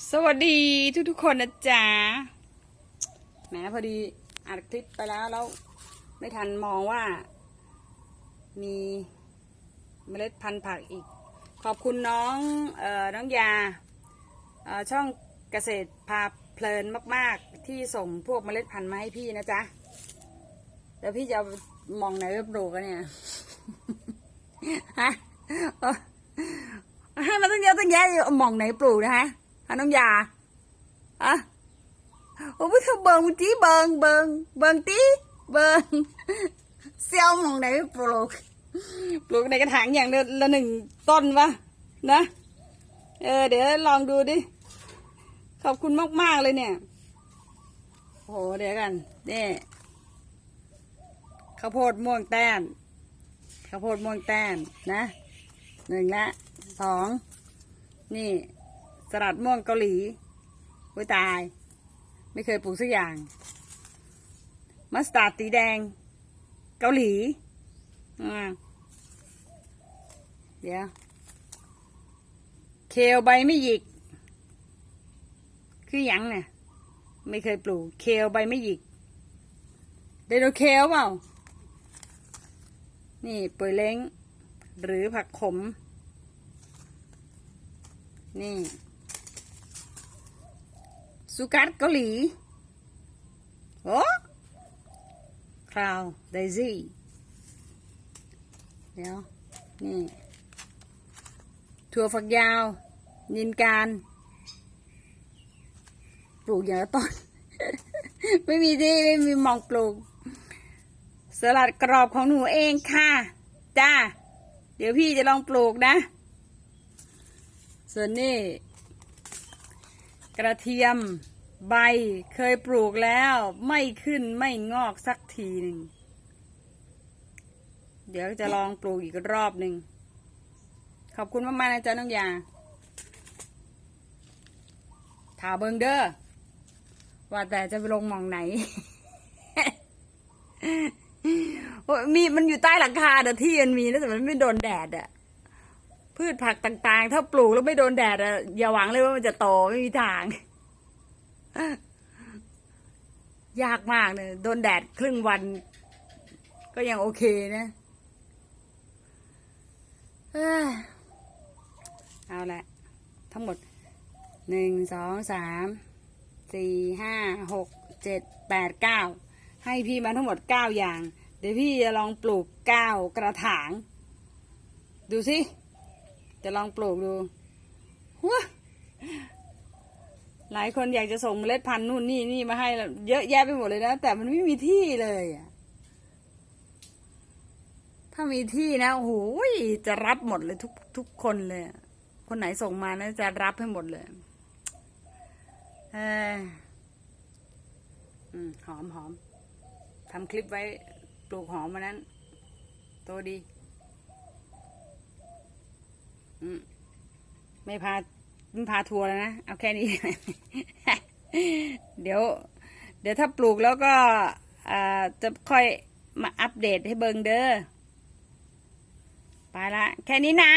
สวัสดีทุกทุกๆคนนะจ๊ะแหมพอดีอัดคลิปไปแล้วแล้ว ไม่ทันมองว่า มีเมล็ดพันธุ์ผักอีก ขอบคุณน้องเอ่อน้องยาเอ่อช่องเกษตรพาเพลินมาก ๆ ที่ส่งพวกเมล็ดพันธุ์มาให้พี่นะจ๊ะเดี๋ยวพี่จะมองไหนไปปลูกกันเนี่ยฮะให้มาตั้งเยอะตั้งแยะมองไหนปลูกนะฮะ ฮะน้องยาอะโอ้ยเธอเบิงจีเบิงเบิงเบิงตีเบิงเซียวมองไหนปลูกปลูกในกระถางอย่างละละหนึ่งต้นวะนะ เออ เดี๋ยวลองดูดิ ขอบคุณมาก ๆ เลยเนี่ยโอ้โหเดี๋ยวกันนี่ข้าวโพดม่วงแต้นข้าวโพดม่วงแต้นนะหนึ่งละสองนี่ สลัดม่วงเกาหลีอุ้ยตาย ไม่เคยปลูกสักอย่าง มัสตาร์ดสีแดง เกาหลีอ่าเดี๋ยวเคลใบไม่หยิก คือหยังเนี่ยไม่เคยปลูก เคลใบไม่หยิกไดโนเคลเปล่า นี่ป่วยเล้ง หรือผักขม นี่ สุกัดเกาหลีโอ้คราวไดซี่เดี๋ยว นี่ ถั่วฝักยาว นินการ ปลูกอย่างละต้น ไม่มีที่ ไม่มีมองปลูก สลัดกรอบของหนูเองค่ะ จ้า เดี๋ยวพี่จะลองปลูกนะ ส่วนนี่ กระเทียมใบเคยปลูกแล้วไม่ขึ้นไม่งอกสักทีหนึ่ง เดี๋ยวจะลองปลูกอีกรอบหนึ่ง ขอบคุณมากๆนะจ๊ะน้องยาถาเบิงเด้อว่าแต่จะไปลงมองไหนโอ้มีมันอยู่ใต้หลังคาแต่ที่มันมีนะแต่มันไม่โดนแดดอะ พืชผักต่างๆ ถ้าปลูกแล้วไม่โดนแดดอะอย่าหวังเลยว่ามันจะโตไม่มีทาง ยากมากเลยโดนแดดครึ่งวัน ก็ยังโอเคนะเอ้ยเอาละทั้งหมดหนึ่งสองสามสี่ห้าหกเจ็ดแปดเก้าให้พี่มาทั้งหมดเก้าอย่าง เดี๋ยวพี่จะลองปลูกเก้ากระถาง ดูสิ จะลองปลูกดูว้าหลายคนอยากจะส่งเมล็ดพันธุ์นู่นนี่นี่มาให้เยอะแยะไปหมดเลยนะ แต่มันไม่มีที่เลยถ้ามีที่นะโอ้โหจะรับหมดเลยทุกทุกคนเลย คนไหนส่งมานะจะรับให้หมดเลยเออหอมหอมทำคลิปไว้ปลูกหอมมานั้นโตดี ไม่พาไม่พาทัวร์แล้วนะ เอาแค่นี้ เดี๋ยว เดี๋ยวถ้าปลูกแล้วก็จะค่อยมาอัปเดตให้เบิงเด้อไปละ แค่นี้นะ